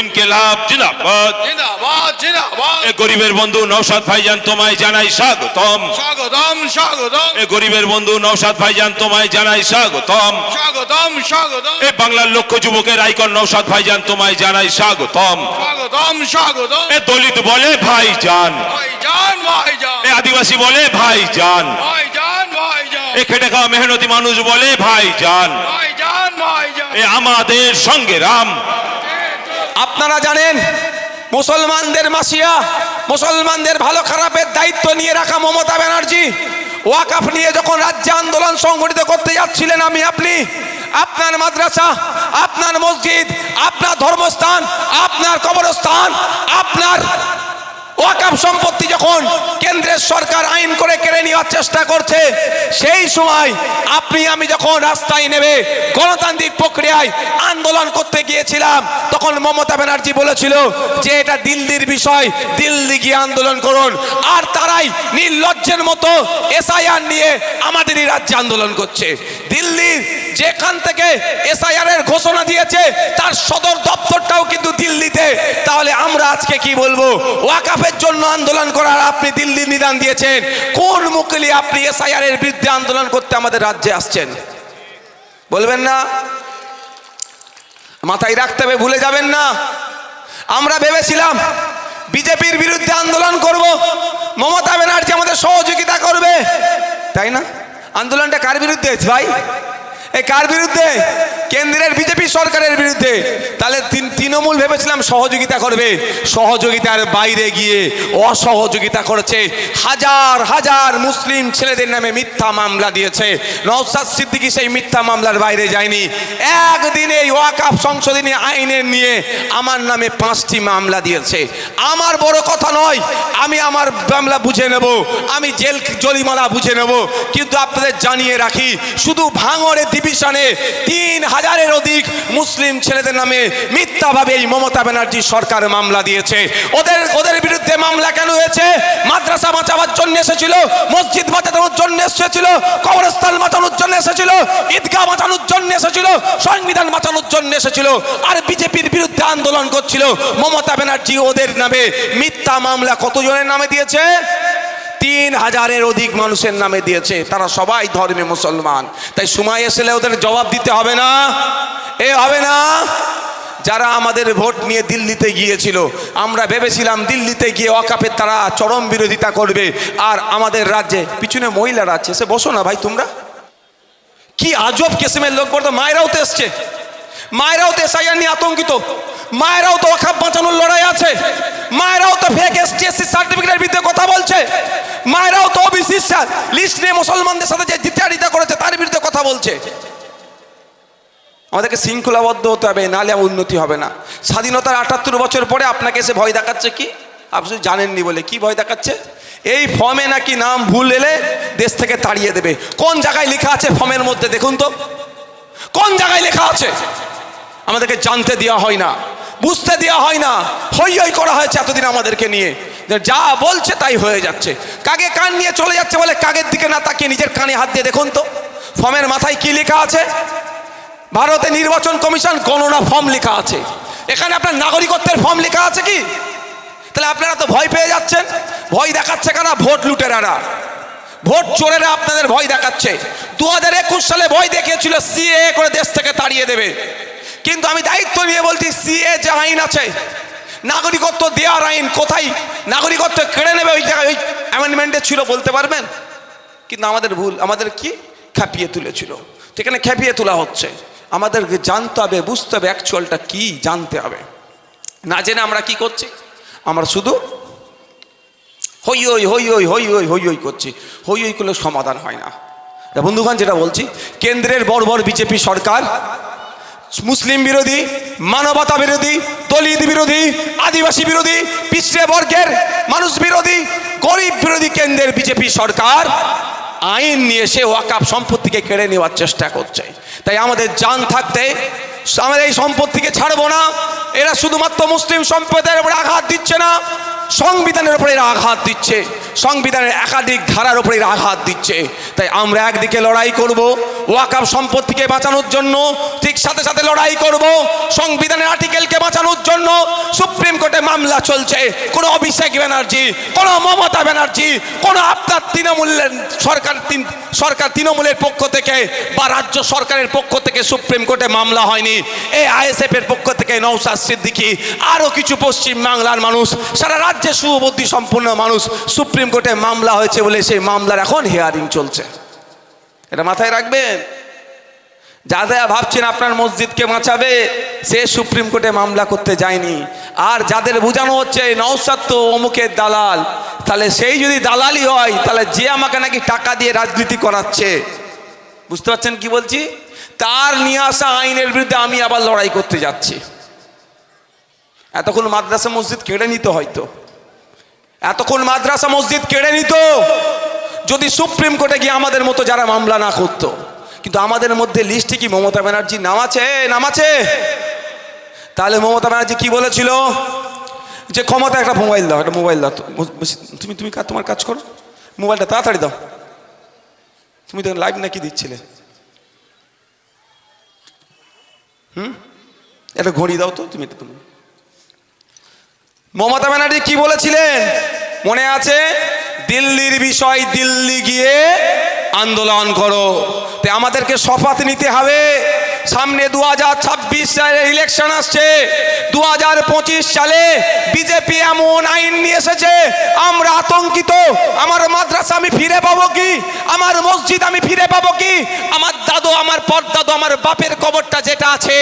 ইনকেলাব জিন্দাবাদ জিন্দাবাদ জিন্দাবাদ এ গরিবের বন্ধু নৌসাদ ভাইজান তোমায় জানাই স্বাগতম। স্বাগতম স্বাগতম। এ গরিবের বন্ধু নৌসাদ ভাইজান তোমায় জানাই স্বাগতম। স্বাগতম স্বাগতম। এ বাংলার লক্ষ যুবকের আইকন নৌসাদ ভাইজান তোমায় জানাই স্বাগতম। স্বাগতম স্বাগতম। এ দলিত বলে ভাইজান। ভাইজান ভাইজান। এ আদিবাসী বলে ভাইজান। ভাইজান ভাইজান। এ খেটে খাওয়া মেহনতি মানুষ বলে ভাইজান। ভাইজান ভাইজান। এ আমাদের সঙ্গে রাম। আপনারা জানেন, মুসলমানদের মাসিয়া, মুসলমানদের ভালো খারাপের দায়িত্ব নিয়ে রাখা মমতা ব্যানার্জি, ওয়াকাফ নিয়ে যখন রাজ্য আন্দোলন সংগঠিত করতে যাচ্ছিলেন আমি, আপনি, আপনার মাদ্রাসা, আপনার মসজিদ, আপনার ধর্মস্থান, আপনার কবরস্থান, আপনার ওয়াকাফ সম্পত্তি যখন কেন্দ্রের সরকার আইন করে কেড়ে নেওয়ার চেষ্টা করছে, সেই সময় আপনি, আমি যখন রাস্তায় নেবে গণতান্ত্রিক প্রক্রিয়ায় আন্দোলন করতে গিয়েছিলাম, তখন মমতা ব্যানার্জি বলেছিল যে এটা দিল্লির বিষয়, দিল্লি গিয়ে আন্দোলন করুন। আর তারাই নির্লজ্জের মতো এসআইআর নিয়ে আমাদেরই রাজ্যে আন্দোলন করছে। দিল্লির যেখান থেকে এসআইআর এর ঘোষণা দিয়েছে, তার সদর দপ্তরটাও কিন্তু দিল্লিতে। তাহলে আমরা আজকে কি বলব? ওয়াকাফের জন্য আন্দোলন করার আপনি দিল্লির নিদান দিয়েছেন। কোন মুকলি আপনি এসআইআর এর বিরুদ্ধে আন্দোলন করতে আমাদের রাজ্যে আসছেন? বলবেন না? মাথায় রাখতে হবে, ভুলে যাবেন না। আমরা ভেবেছিলাম বিজেপির বিরুদ্ধে আন্দোলন করব। মমতা ব্যানার্জি আমাদের সহযোগিতা করবে। তাই না? আন্দোলনটা কার বিরুদ্ধে ভাই? কার বিরুদ্ধে? কেন্দ্রের বিজেপি সরকারের বিরুদ্ধে। তাহলে তৃণমূল ভেবেছিলাম সহযোগিতা করবে। সহযোগিতার বাইরে গিয়ে অসহযোগিতা করেছে। হাজার হাজার মুসলিম ছেলেদের নামে মিথ্যা মামলা দিয়েছে। নওসাদ সিদ্দিকি সেই মিথ্যা মামলার বাইরে যায়নি। একদিনে ওয়াকাফ সংশোধনী আইনের নিয়ে আমার নামে পাঁচটি মামলা দিয়েছে। আমার বড় কথা নয়, আমি আমার মামলা বুঝে নেব। আমি জেল জরিমানা বুঝে নেব। কিন্তু আপনাদের জানিয়ে রাখি, শুধু ভাঙড়ে ডিভিশনে তিন হাজারের অধিক মুসলিম ছেলেদের নামে মিথ্যাভাবে এই মমতা ব্যানার্জি সরকার মামলা দিয়েছে। ওদের ওদের বিরুদ্ধে মামলা কেন হয়েছে? মাদ্রাসা বাঁচাবার জন্য এসেছিল, মসজিদ বাঁচানোর জন্য এসেছিল, কবরস্থান বাঁচানোর জন্য এসেছিল, ঈদগাহ বাঁচানোর জন্য এসেছিল, সংবিধান বাঁচানোর জন্য এসেছিল, আর বিজেপির বিরুদ্ধে আন্দোলন করছিল। মমতা ব্যানার্জি ওদের নামে মিথ্যা মামলা কতজনের নামে দিয়েছে? তিন হাজারের অধিক মানুষের নামে দিয়েছে। তারা সবাই ধর্মে মুসলমান। তাই সময় এসেলে ওদের জবাব দিতে হবে না? এ হবে না? যারা আমাদের ভোট নিয়ে দিল্লিতে গিয়েছিল, আমরা ভেবেছিলাম দিল্লিতে গিয়ে অকাপে তারা চরম বিরোধিতা করবে। আর আমাদের রাজ্যে, পিছনে মহিলারা আছে, সে বসো না ভাই তোমরা। কি আজব কিসিমের লোক বলতো মায়েরাও তো এসছে। মায়েরাও তো এসআইআর নিয়ে আতঙ্কিত। মায়েরাও তো অখাপ বাঁচানোর লড়াই আছে। মায়েরাও তো ফেক এসটিএসসি সার্টিফিকেটের বিরুদ্ধে কথা বলছে। মায়েরাও তো ওবিসি লিস্ট নিয়ে মুসলমানদের সাথে যে দ্বিতীয়ারিতা করেছে, তার বিরুদ্ধে কথা বলছে। আমাদেরকে শৃঙ্খলাবদ্ধ হতে হবে, নাহলে আমার উন্নতি হবে না। স্বাধীনতার আটাত্তর বছর পরে আপনাকে এসে ভয় দেখাচ্ছে কি? আপনি জানেননি বলে। কি ভয় দেখাচ্ছে? এই ফর্মে নাকি নাম ভুল এলে দেশ থেকে তাড়িয়ে দেবে। কোন জায়গায় লেখা আছে ফর্মের মধ্যে? দেখুন তো। কোন জায়গায় লেখা আছে? আমাদেরকে জানতে দেওয়া হয় না, বুঝতে দেওয়া হয় না, হই হই করা হয়েছে এতদিন আমাদেরকে নিয়ে। যা বলছে তাই হয়ে যাচ্ছে। কাকে কান নিয়ে চলে যাচ্ছে বলে কাগের দিকে না তাকিয়ে নিজের কানে হাত দিয়ে দেখুন তো? ফর্মের মাথায় কি লেখা আছে? ভারতে নির্বাচন কমিশন গণনা ফর্ম লেখা আছে। এখানে আপনার নাগরিকত্বের ফর্ম লেখা আছে কি? তাহলে আপনারা তো ভয় পেয়ে যাচ্ছেন। ভয় দেখাচ্ছে কারা? ভোট লুটেরারা। ভোট চোরেরা আপনাদের ভয় দেখাচ্ছে। দু হাজার একুশ সালে ভয় দেখিয়েছিল সিএ করে দেশ থেকে তাড়িয়ে দেবে। কিন্তু আমি দায়িত্ব নিয়ে বলছি সিএ যে আইন আছে, নাগরিকত্ব দেওয়ার আইন কোথায়? নাগরিকত্ব কেড়ে নেবে ওই জায়গায়? ওই অ্যামেন্ডমেন্টে ছিল, বলতে পারবেন? কিন্তু আমাদের ভুল, আমাদের কি? খ্যাপিয়ে তুলেছিল। সেখানে এখানে খ্যাপিয়ে তোলা হচ্ছে। আমাদেরকে জানতে হবে, বুঝতে হবে অ্যাকচুয়ালটা কী, জানতে হবে। না জেনে আমরা কি করছি? আমরা শুধু হই ওই হই ওই হই ওই হই ওই করছি। হই ওই করলে সমাধান হয় না। বন্ধুগান যেটা বলছি, কেন্দ্রের বড় বড় বিজেপি সরকার মুসলিম বিরোধী, মানবতা বিরোধী, দলিত বিরোধী, আদিবাসী বিরোধী, পিছড়ে বর্গের মানুষ বিরোধী, গরিব বিরোধী কেন্দ্রের বিজেপি সরকার আইন নিয়ে সে ওয়াকাপ সম্পত্তিকে কেড়ে নেওয়ার চেষ্টা করছে। তাই আমাদের জান থাকতে, আমাদের এই সম্পত্তিকে ছাড়বো না। এরা শুধুমাত্র মুসলিম সম্প্রদায়ের উপরে আঘাত দিচ্ছে না, সংবিধানের উপরে এরা আঘাত দিচ্ছে। সংবিধানের একাধিক ধারার উপরে আঘাত দিচ্ছে। তাই আমরা একদিকে লড়াই করব ওয়াকাব সম্পত্তিকে বাঁচানোর জন্য, ঠিক সাথে সাথে লড়াই করব, সংবিধানের আর্টিকেলকে বাঁচানোর জন্য সুপ্রিম কোর্টে মামলা চলছে। কোনো অভিষেক ব্যানার্জি, কোনো মমতা ব্যানার্জি, কোনো আপনার তৃণমূলের সরকার সরকার তৃণমূলের পক্ষ থেকে বা রাজ্য সরকারের পক্ষ থেকে সুপ্রিম কোর্টে মামলা হয়নি। এই আইএসএফ এর পক্ষ থেকে নৌসাদ সিদ্দিকী, আরও কিছু পশ্চিম বাংলার মানুষ, সারা রাজ্যে সুবুদ্ধি সম্পন্ন মানুষ সুপ্রিম কোর্টে মামলা হয়েছে বলে সেই মামলার এখন হিয়ারিং চলছে। এটা মাথায় রাখবেন। যাদের ভাবছেন আপনার মসজিদকে বাঁচাবে, সে সুপ্রিম কোর্টে মামলা করতে যায়নি। আর যাদের বোঝানো হচ্ছে নৌসাদ তো অমুকের দালাল, তাহলে সেই যদি দালালি হয়, তাহলে যে আমাকে নাকি টাকা দিয়ে রাজনীতি করাচ্ছে। বুঝতে পারছেন কি বলছি? তার নিয়ে আসা আইনের বিরুদ্ধে আমি আবার লড়াই করতে যাচ্ছি। এতক্ষণ মাদ্রাসা মসজিদ কেড়ে নিতে হয়তো। এতক্ষণ মাদ্রাসা মসজিদ কেড়ে নিত। যদি সুপ্রিম কোর্টে গিয়ে আমাদের মতো যারা মামলা না করতো, কিন্তু আমাদের মধ্যে লিস্টে কি মমতা ব্যানার্জি নাম আছে? নাম আছে? তাহলে মমতা ব্যানার্জি কি বলেছিল? যে ক্ষমতা একটা মোবাইল দাও, একটা মোবাইল দাও। তুমি তুমি তোমার কাজ করো। মোবাইলটা তাড়াতাড়ি দাও। তুমি তো লাইভ নাকি দিচ্ছিলে? হুম? একটা ঘড়ি দাও তো, তুমি এটা তুমি। মমতা ব্যানার্জি কি বলেছিলেন? মনে আছে? দিল্লির বিষয় দিল্লি গিয়ে আন্দোলন করো। তে আমাদেরকে শপথ নিতে হবে। সামনে দু হাজার ছাব্বিশ সালে ইলেকশন আসছে। দু হাজার পঁচিশ সালে বিজেপি এমন আইন নিয়ে এসেছে, আমরা আতঙ্কিত। আমার মাদ্রাসা আমি ফিরে পাবো কি? আমার মসজিদ আমি ফিরে পাবো কি? আমার দাদু, আমার পরদাদু, আমার বাপের কবরটা যেটা আছে,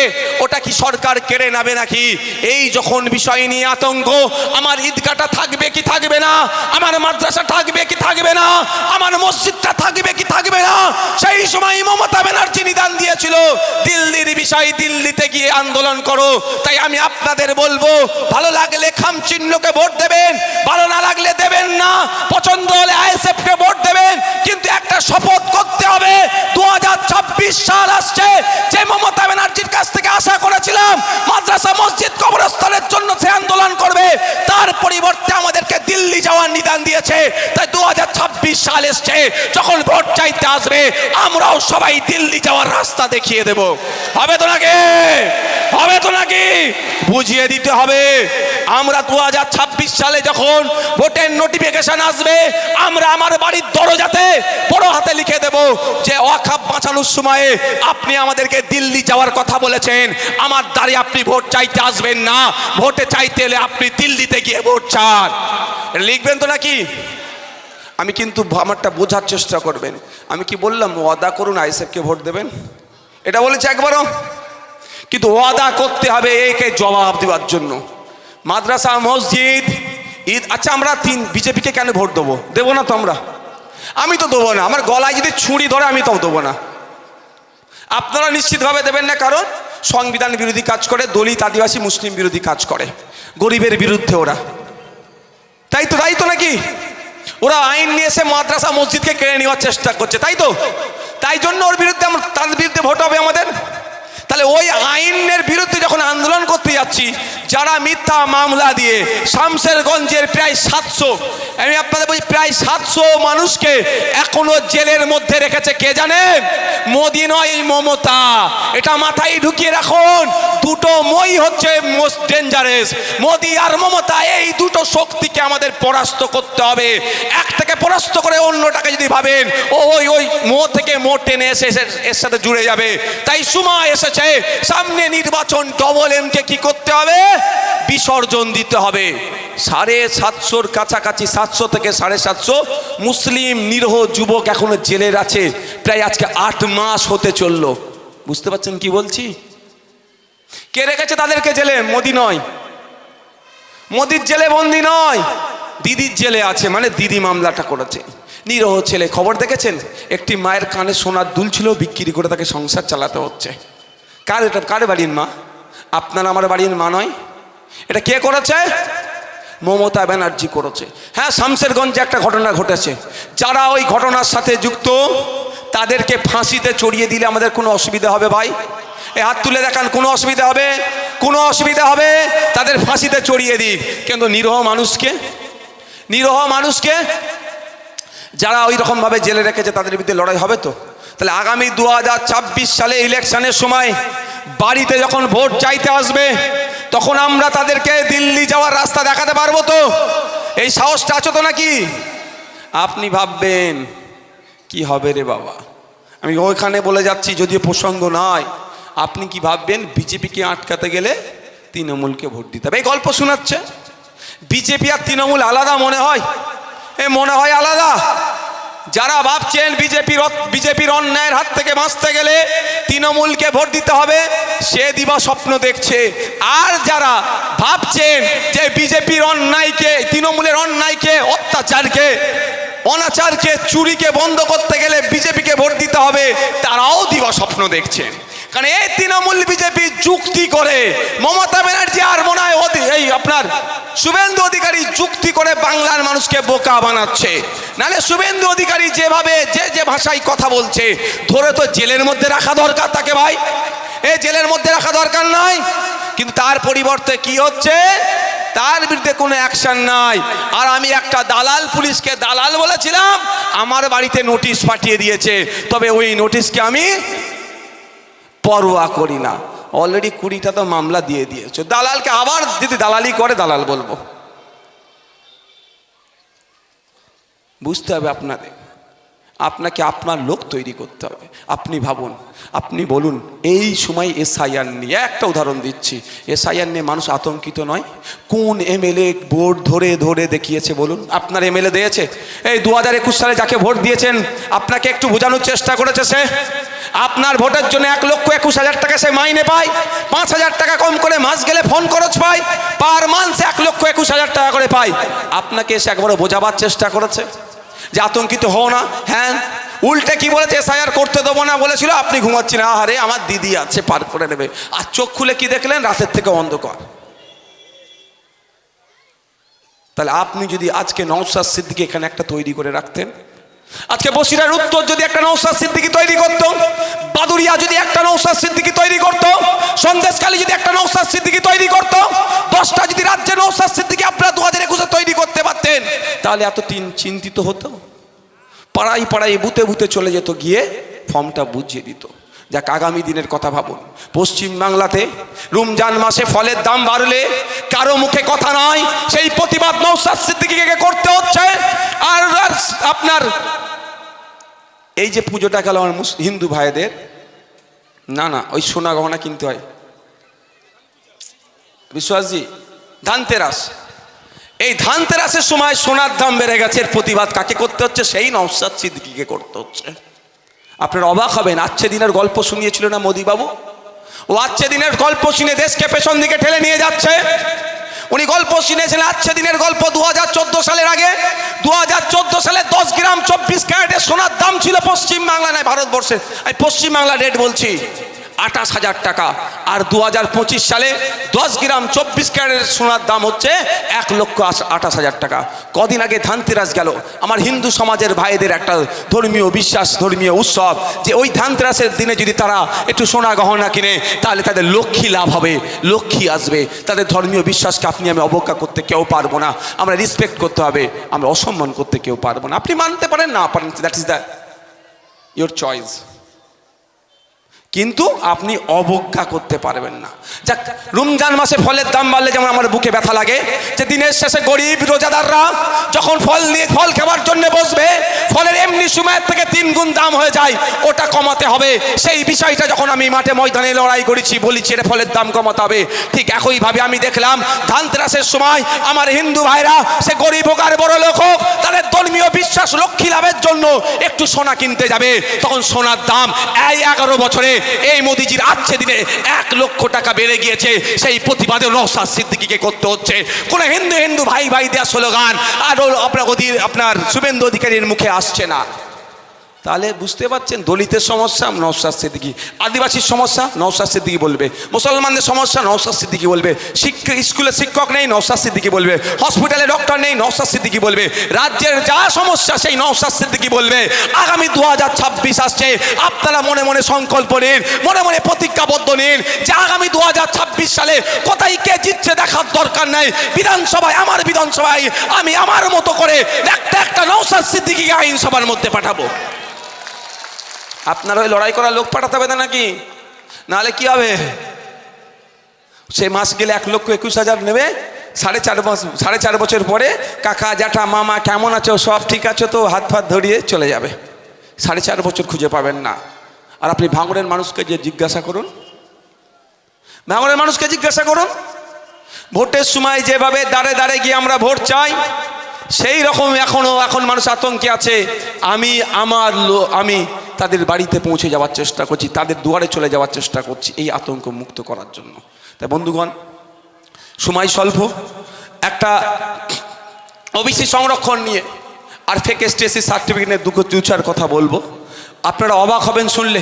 ওটা কি সরকার কেড়ে নেবে নাকি? এই যখন বিষয় নিয়ে আতঙ্ক, আমার ঈদগাটা থাকবে কি থাকবে না? আমার মাদ্রাসা থাকবে কি থাকবে না? আমার মসজিদটা থাকবে কি থাকবে না? সেই সময় মমতা ব্যানার্জি নিদান দিয়েছিল দিল্লির বিষয় দিল্লিতে গিয়ে আন্দোলন করো। তাই আমি আপনাদের বলব, ভালো লাগলে খাম চিহ্নকে ভোট দেবেন, ভালো না লাগলে দেবেন না। পছন্দ হলে আইএসএফ কে ভোট দেবেন, কিন্তু একটা শপথ করতে হবে। দু সাল আসছে। যে মমতা ব্যানার্জির কাছ থেকে আশা করেছিলাম মাদ্রাসা, মসজিদ, কবরস্থানের জন্য সে আন্দোলন করবে, তার পরিবর্তে আমাদেরকে দিল্লি যাওয়ার নিদান দিয়েছে। তাই দু সাল এসছে, যখন ভোট চাইতে আসবে, আমরাও সবাই দিল্লি যাওয়ার রাস্তা দেখিয়ে দেব। হবে তো নাকি? হবে তো নাকি? বুঝিয়ে দিতে হবে। আমরা দু হাজার ছাব্বিশ সালে যখন ভোটের নোটিফিকেশন আসবে, আমরা আমার বাড়ির দরজাতে বড় হাতে লিখে দেব যে ওয়াকাব বাঁচানোর সময়ে আপনি আমাদেরকে দিল্লি যাওয়ার কথা বলেছেন। আমার দ্বারে আপনি ভোট চাইতে আসবেন না। ভোটে চাইতে এলে আপনি দিল্লিতে গিয়ে ভোট চান। লিখবেন তো নাকি? আমি কিন্তু আমারটা বোঝার চেষ্টা করবেন। আমি কি বললাম, ওয়াদা করুন আইসেফকে ভোট দেবেন? এটা বলেছে একবারও। কিন্তু ওয়াদা করতে হবে একে জবাব দেওয়ার জন্য। মাদ্রাসা, মসজিদ, ঈদ আচ্ছা আমরা তিন বিজেপিকে কেন ভোট দেবো? দেবো না তো আমরা? আমি তো দেবো না। আমার গলায় যদি ছুরি ধরে, আমি তো দেবো না। আপনারা নিশ্চিতভাবে দেবেন না, কারণ সংবিধান বিরোধী কাজ করে, দলিত আদিবাসী মুসলিম বিরোধী কাজ করে, গরিবের বিরুদ্ধে ওরা। তাই তো তাই তো নাকি? ওরা আইন নিয়ে এসে মাদ্রাসা, মসজিদকে কেড়ে নেওয়ার চেষ্টা করছে, তাই তো? তাই জন্য ওর বিরুদ্ধে তার বিরুদ্ধে ভোট হবে আমাদের? তাহলে ওই আইনের বিরুদ্ধে যখন আন্দোলন করতে যাচ্ছি, যারা মিথ্যা মামলা দিয়ে শামসেরগঞ্জের প্রায় সাতশো, আমি আপনাদের বলছি প্রায় সাতশো মানুষকে এখনও জেলের মধ্যে রেখেছে, কে জানেন মোদি নয় মমতা। এটা মাথায় ঢুকিয়ে রাখুন, দুটো মই হচ্ছে মোস্ট ডেঞ্জারেস মোদি আর মমতা, এই দুটো শক্তিকে আমাদের পরাস্ত করতে হবে। একটাকে পরাস্ত করে অন্যটাকে যদি ভাবেন, ওই ওই মো থেকে মো টেনে এসে এসে- এর সাথে জুড়ে যাবে। তাই সময় এসেছে সামনে নির্বাচন ডবল এমকে কি করতে হবে? বিসর্জন দিতে হবে। সাড়ে সাতশোর কাছাকাছি, সাতশো থেকে সাড়ে সাতশো মুসলিম নিরহ যুবক এখনও জেলের আছে। প্রায় আজকে আট মাস হতে চলল। বুঝতে পারছেন কি বলছি? কে রেখেছে তাদেরকে জেলে? মোদি নয়। মোদির জেলে বন্দি নয়। দিদির জেলে আছে মানে দিদি মামলাটা করেছে। নিরহ ছেলে, খবর দেখেছেন? একটি মায়ের কানে সোনার দুল ছিল, বিক্রি করে তাকে সংসার চালাতে হচ্ছে। কার এটা কার বাড়ির মা? আপনার আমার বাড়ির মা নয়। এটা কে করেছে? মমতা ব্যানার্জি করেছে। হ্যাঁ শামসেরগঞ্জে একটা ঘটনা ঘটেছে। যারা ওই ঘটনার সাথে যুক্ত, তাদেরকে ফাঁসিতে চড়িয়ে দিলে আমাদের কোনো অসুবিধা হবে ভাই? এ হাত তুলে দেখান, কোনো অসুবিধা হবে? কোনো অসুবিধা হবে? তাদের ফাঁসিতে চড়িয়ে দিক। কিন্তু নিরহ মানুষকে নিরহ মানুষকে যারা ওই রকমভাবে জেলে রেখেছে, তাদের বিরুদ্ধে লড়াই হবে তো? তাহলে আগামী দু হাজার ছাব্বিশ সালে ইলেকশনের সময় বাড়িতে যখন ভোট চাইতে আসবে, তখন আমরা তাদেরকে দিল্লি যাওয়ার রাস্তা দেখাতে পারব তো? এই সাহসটা আছো তো নাকি? আপনি ভাববেন, কি হবে রে বাবা? আমি ওইখানে বলে যাচ্ছি, যদিও প্রসঙ্গ নয়। আপনি কি ভাববেন, বিজেপিকে আটকাতে গেলে তৃণমূলকে ভোট দিতে হবে? এই গল্প শোনাচ্ছে। বিজেপি আর তৃণমূল আলাদা মনে হয়? এ মনে হয় আলাদা। যারা ভাবছেন বিজেপির বিজেপির অন্যায়ের হাত থেকে বাঁচতে গেলে তৃণমূলকে ভোট দিতে হবে, সে দিবা স্বপ্ন দেখছে। আর যারা ভাবছেন যে বিজেপির অন্যায়কে, তৃণমূলের অন্যায়কে, অত্যাচারকে, অনাচারকে, চুরিকে বন্ধ করতে গেলে বিজেপিকে ভোট দিতে হবে, তারাও দিবা স্বপ্ন দেখছেন কারণ এই তৃণমূল বিজেপি যুক্তি করে মমতা ব্যানার্জি আর মনে হয় এই আপনার শুভেন্দু অধিকারী যুক্তি করে বাংলার মানুষকে বোকা বানাচ্ছে। নালে শুভেন্দু অধিকারী যেভাবে যে যে ভাষায় কথা বলছে, ধরে তো জেলের মধ্যে রাখা দরকার তাকে ভাই। এই জেলের মধ্যে রাখা দরকার নাই। কিন্তু তার পরিবর্তে কি হচ্ছে? তার বিরুদ্ধে কোনো অ্যাকশন নাই। আর আমি একটা দালাল পুলিশকে দালাল বলেছিলাম, আমার বাড়িতে নোটিশ পাঠিয়ে দিয়েছে। তবে ওই নোটিশকে আমি পরোয়া করি না। অলরেডি কুড়িটা তো মামলা দিয়ে দিয়েছে। দালালকে আবার যদি দালালি করে, দালাল বলব। বুঝতে হবে আপনাদের। আপনাকে আপনার লোক তৈরি করতে হবে। আপনি ভাবুন, আপনি বলুন, এই সময় এসআইআর নিয়ে একটা উদাহরণ দিচ্ছি। এসআইআর নিয়ে মানুষ আতঙ্কিত নয়। কোন এমএলএ ভোট ধরে ধরে দেখিয়েছে বলুন। আপনার এমএলএ দিয়েছে, এই দু হাজার একুশ সালে যাকে ভোট দিয়েছেন, আপনাকে একটু বোঝানোর চেষ্টা করেছে সে। আপনার ভোটের জন্য এক লক্ষ একুশ হাজার টাকা সে মাইনে পায়। পাঁচ হাজার টাকা কম করে মাস গেলে ফোন খরচ পায়। পার মান্থ এক লক্ষ একুশ হাজার টাকা করে পায়। আপনাকে এসে একবারও বোঝাবার চেষ্টা করেছে। যে আতঙ্কিত হও না হ্যাঁ? উল্টে কি বলেছে, এসআইআর করতে দেবো না বলেছিল, আপনি ঘুমাচ্ছেন, আহারে, আমার দিদি আছে, পার করে নেবে। আর চোখ খুলে কি দেখলেন? রাতের থেকে অন্ধকার। তাহলে আপনি যদি আজকে নৌসাদ সিদ্দিকি এখানে একটা তৈরি করে রাখতেন, আজকে বসিরার উত্তর যদি একটা নৌসাদ সিদ্দিকি তৈরি করতো বাদুরিয়া যদি একটা নৌসাদ সিদ্দিকি তৈরি করতো সন্দেশকালী যদি একটা নৌসাদ সিদ্দিকি তৈরি করতো, দশটা যদি রাজ্যে নৌসাদ সিদ্দিকি আপনারা দু হাজার একুশে তৈরি করতে তাহলে এত তিন চিন্তিত হতো? পাড়াই পাড়াই বুতে বুতে চলে যেত, গিয়ে ফর্মটা বুঝিয়ে দিত। যাক, আগামী দিনের কথা ভাবুন। পশ্চিম বাংলাতে রমজান মাসে ফলের দাম বাড়লে কারও মুখে কথা নয় সেই প্রতিবাদ নৌসাদ করতে হচ্ছে। আর আপনার এই যে পুজোটা গেল আমার হিন্দু ভাইদের, না না, ওই সোনা গহনা কিনতে হয়। বিশ্বাসজি, ধানতেরাস। এই ধানতেরাসের সময় সোনার দাম বেড়ে গেছে, এর প্রতিবাদ কাকে করতে হচ্ছে? সেই নওসাদ সিদ্দিকিকে করতে হচ্ছে। আপনার অবাক হবেন আচ্ছে দিনের গল্প শুনিয়েছিল না মোদিবাবু? ও আচ্ছে দিনের গল্প শুনে দেশকে পেছন দিকে ঠেলে নিয়ে যাচ্ছে। উনি গল্প শুনেছিলেন আচ্ছে দিনের গল্প দু হাজার চোদ্দ সালের আগে। দু সালে দশ গ্রাম চব্বিশ ক্যারেটের সোনার দাম ছিল পশ্চিম বাংলা নয় ভারতবর্ষে। আমি পশ্চিম বাংলা রেট বলছি। আঠাশ হাজার টাকা। আর দু হাজার পঁচিশ সালে দশ গ্রাম চব্বিশ ক্যারেটের সোনার দাম হচ্ছে এক লক্ষ আঠাশ হাজার টাকা। কদিন আগে ধানতেরাস গেল। আমার হিন্দু সমাজের ভাইদের একটা ধর্মীয় বিশ্বাস, ধর্মীয় উৎসব যে ওই ধানতেরাসের দিনে যদি তারা একটু সোনা গহনা কিনে, তাহলে তাদের লক্ষ্মী লাভ হবে, লক্ষ্মী আসবে। তাদের ধর্মীয় বিশ্বাসকে আপনি আমি অবজ্ঞা করতে কেউ পারব না। আমরা রিসপেক্ট করতে হবে, আমরা অসম্মান করতে কেউ পারব না। আপনি মানতে পারেন, না পারেন that is the your choice কিন্তু আপনি অবজ্ঞা করতে পারবেন না। যাক, রমজান মাসে ফলের দাম বাড়লে যেমন আমার বুকে ব্যথা লাগে, যে দিনের শেষে গরিব রোজাদাররা যখন ফল নিয়ে ফল খাবার জন্য বসবে, ফলের এমনি সময়ের থেকে তিন গুণ দাম হয়ে যায়, ওটা কমাতে হবে। সেই বিষয়টা যখন আমি মাঠে ময়দানে লড়াই করেছি, বলেছি এটা ফলের দাম কমাতে হবে। ঠিক একইভাবে আমি দেখলাম, ধানতেরাসের সময় আমার হিন্দু ভাইরা, সে গরিব হোক আর বড় লোক হোক, তাদের ধর্মীয় বিশ্বাস লক্ষ্মী লাভের জন্য একটু সোনা কিনতে যাবে। তখন সোনার দাম এই এগারো বছরে এই মোদিজির আচ্ছে দিনে এক লক্ষ টাকা বেড়ে গিয়েছে। সেই প্রতিবাদে নৌসাদ সিদ্দিকিকে করতে হচ্ছে। কোনো হিন্দু হিন্দু ভাই ভাই দেওয়া স্লোগান, আর আপনার আপনার শুভেন্দু অধিকারীর মুখে আসছে না। তাহলে বুঝতে পারছেন, দলিতের সমস্যা নওশাদ সিদ্দিকি। আদিবাসীর সমস্যা নওশাদ সিদ্দিকি বলবে। মুসলমানদের সমস্যা নওশাদ সিদ্দিকি বলবে। শিক্ষক স্কুলে শিক্ষক নেই নওশাদ সিদ্দিকি বলবে। হসপিটালে ডক্টর নেই নওশাদ সিদ্দিকি বলবে। রাজ্যের যা সমস্যা, সেই নওশাদ সিদ্দিকি বলবে। আগামী দু হাজার ছাব্বিশ আসছে। আপনারা মনে মনে সংকল্প নিন, মনে মনে প্রতিজ্ঞাবদ্ধ নিন যে আগামী দু হাজার ছাব্বিশ সালে কোথায় কে জিতছে দেখার দরকার নাই। বিধানসভায়, আমার বিধানসভায় আমি আমার মতো করে একটা একটা নওশাদ সিদ্দিকিকে আইনসভার মধ্যে পাঠাবো। আপনার ওই লড়াই করা লোক পাঠাতে হবে নাকি? নাহলে কি হবে? সে মাস গেলে এক লক্ষ একুশ হাজার নেবে। সাড়ে চার মাস, সাড়ে চার বছর পরে কাকা, জ্যাঠা, মামা কেমন আছো? সব ঠিক আছে তো? হাত ফাত ধরিয়ে চলে যাবে। সাড়ে চার বছর খুঁজে পাবেন না। আর আপনি ভাঙড়ের মানুষকে যে জিজ্ঞাসা করুন, ভাঙড়ের মানুষকে জিজ্ঞাসা করুন। ভোটের সময় যেভাবে দাঁড়ে দাঁড়ে গিয়ে আমরা ভোট চাই সেই রকম এখনও এখন মানুষ আতঙ্কে আছে। আমি আমার আমি তাদের বাড়িতে পৌঁছে যাওয়ার চেষ্টা করছি, তাদের দুয়ারে চলে যাওয়ার চেষ্টা করছি এই আতঙ্ক মুক্ত করার জন্য। তাই বন্ধুগণ, সময় স্বল্প। একটা ওবিসি সংরক্ষণ নিয়ে আর ফেক এসটিএসসি সার্টিফিকেটের দুঃখ দুচার কথা বলব। আপনারা অবাক হবেন শুনলে,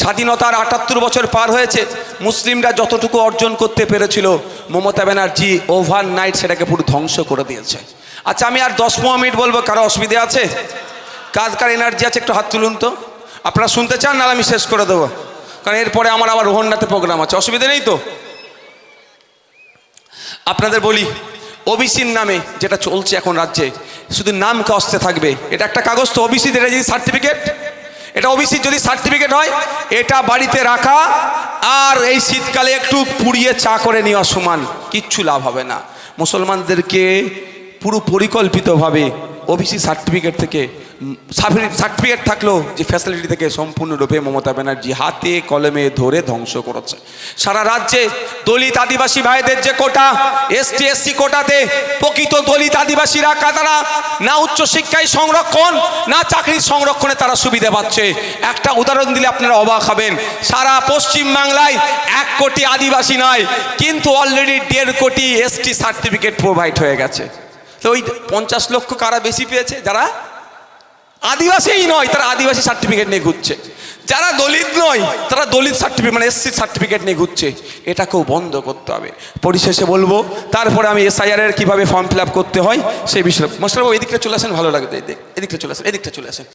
স্বাধীনতার আটাত্তর বছর পার হয়েছে, মুসলিমরা যতটুকু অর্জন করতে পেরেছিল, মমতা ব্যানার্জি ওভার নাইট সেটাকে পুরো ধ্বংস করে দিয়েছে। আচ্ছা আমি আর দশ পনেরো মিনিট বলব, কারও অসুবিধা আছে? কাজ কার এনার্জি আছে, একটু হাত তুলুন তো। আপনারা শুনতে চান না, আমি শেষ করে দেবো। কারণ এরপরে আমার আবার রোহন্নাতে প্রোগ্রাম আছে, অসুবিধা নেই তো? আপনাদের বলি ওবিসির নামে যেটা চলছে এখন রাজ্যে, শুধু নাম কাস্তে থাকবে। এটা একটা কাগজ তো ওবিসিদের এটা যদি সার্টিফিকেট এটা ওবিসির যদি সার্টিফিকেট হয়, এটা বাড়িতে রাখা, আর এই শীতকালে একটু পুড়িয়ে চা করে নেওয়া সমান। কিচ্ছু লাভ হবে না। মুসলমানদেরকে পুরো পরিকল্পিতভাবে ওবিসি সার্টিফিকেট থেকে সার্টিফিকেট থাকলেও যে ফ্যাসিলিটি থেকে সম্পূর্ণরূপে মমতা ব্যানার্জি হাতে, কলমে ধরে ধ্বংস করেছে। সারা রাজ্যে দলিত আদিবাসী ভাইদের যে কোটা, এসটি, এসসি কোটাতে প্রকৃত দলিত আদিবাসীরা কাতারা না উচ্চশিক্ষায় সংরক্ষণ, না চাকরির সংরক্ষণে তারা সুবিধা পাচ্ছে। একটা উদাহরণ দিলে আপনারা অবাক হবেন। সারা পশ্চিম বাংলায় এক কোটি আদিবাসী নয়, কিন্তু অলরেডি দেড় কোটি এসটি সার্টিফিকেট প্রোভাইড হয়ে গেছে। তো ওই পঞ্চাশ লক্ষ কারা বেশি পেয়েছে? যারা আদিবাসীই নয়, তারা আদিবাসী সার্টিফিকেট নিয়ে ঘুরছে। যারা দলিত নয়, তারা দলিত সার্টিফিকেট মানে এসসি সার্টিফিকেট নিয়ে ঘুরছে। এটাকেও বন্ধ করতে হবে। পরিশেষে বলব, তারপরে আমি এসআইআরের কীভাবে ফর্ম ফিল করতে হয়, সেই বিষয়ে। মশলাবাবু এদিকটা চলে আসেন, ভালো লাগে এদিকটা চলে আসেন, এদিকটা চলে আসেন।